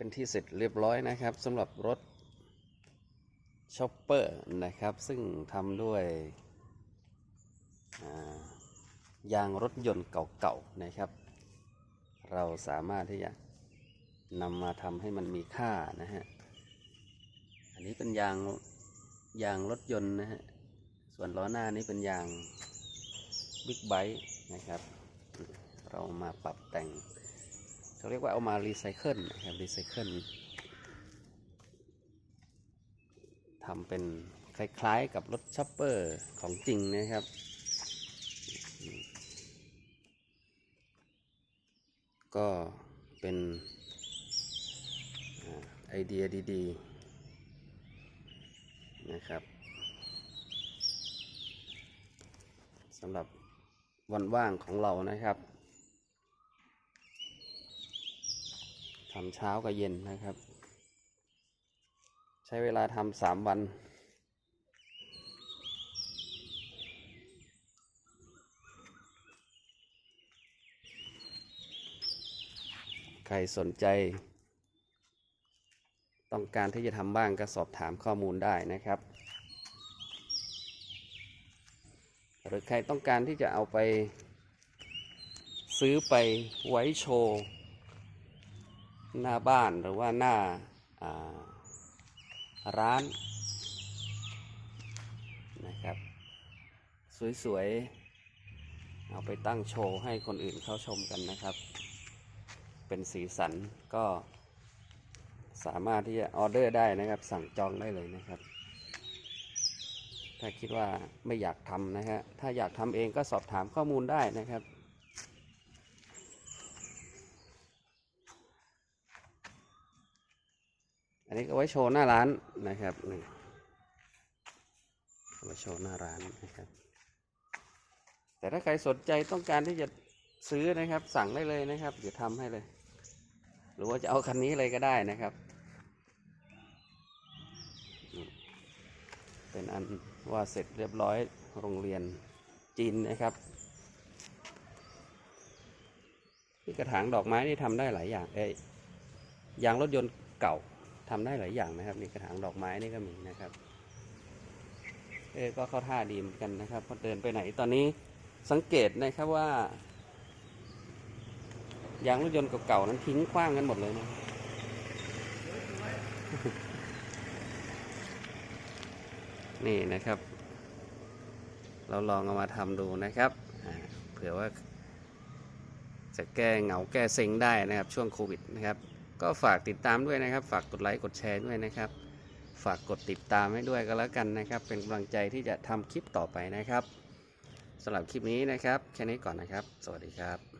เป็นที่เสร็จเรียบร้อยนะครับสำหรับรถช็อปเปอร์นะครับ ซึ่งทำด้วยายางรถยนต์เก่าๆนะครับ เราสามารถที่จะนำมาทำให้มันมีค่านะฮะ อันนี้เป็นยางยางรถยนต์นะฮะ ส่วนล้อหน้านี้เป็นยางบิ๊กไบค์นะครับ เรามาปรับแต่ง เขาเรียกว่าเอามารีไซเคิลนะครับรีไซเคิลทำเป็นคล้ายๆกับรถช็อปเปอร์ของจริงนะครับก็เป็นไอเดียดีๆนะครับสำหรับวันว่างของเรานะครับ ทำเช้ากับเย็นนะครับ ใช้เวลาทำสามวัน ใครสนใจ ต้องการที่จะทำบ้างก็สอบถามข้อมูลได้นะครับ หรือใครต้องการที่จะเอาไปซื้อไปไว้โชว์ หน้าบ้านหรือว่าหน้าร้านนะครับ สวยๆ เอาไปตั้งโชว์ให้คนอื่นเข้าชมกันนะครับ เป็นสีสันก็สามารถที่จะออเดอร์ได้นะครับ สั่งจองได้เลยนะครับ ถ้าคิดว่าไม่อยากทำนะฮะถ้าอยากทำเองก็สอบถามข้อมูลได้นะครับ นี้ก็ไว้โชว์หน้าร้านนะครับนี่เอาไว้โชว์หน้าร้านนะครับ แต่ถ้าใครสนใจต้องการที่จะซื้อนะครับ สั่งได้เลยนะครับเดี๋ยวทำให้เลย หรือว่าจะเอาคันนี้เลยก็ได้นะครับ เป็นอันว่าเสร็จเรียบร้อยโรงเรียนจีนนะครับที่กระถางดอกไม้นี่ทำได้หลายอย่างเอ้ยยางรถยนต์เก่า ทำได้หลายอย่างนะครับนี่กระถางดอกไม้นี่ก็มีนะครับ เออก็เข้าท่าดีเหมือนกันนะครับพอเดินไปไหนตอนนี้สังเกตนะครับว่ายางรถยนต์เก่าๆนั้นทิ้งขว้างกันหมดเลยนะนี่นะครับ เราลองเอามาทำดูนะครับเผื่อว่าจะแก้เหงาแก้เซ็งได้นะครับช่วงโควิดนะครับ ก็ฝากติดตามด้วยนะครับ ฝากกดไลค์กดแชร์ด้วยนะครับ ฝากกดติดตามให้ด้วยก็แล้วกันนะครับ เป็นกำลังใจที่จะทำคลิปต่อไปนะครับสำหรับคลิปนี้นะครับ แค่นี้ก่อนนะครับ สวัสดีครับ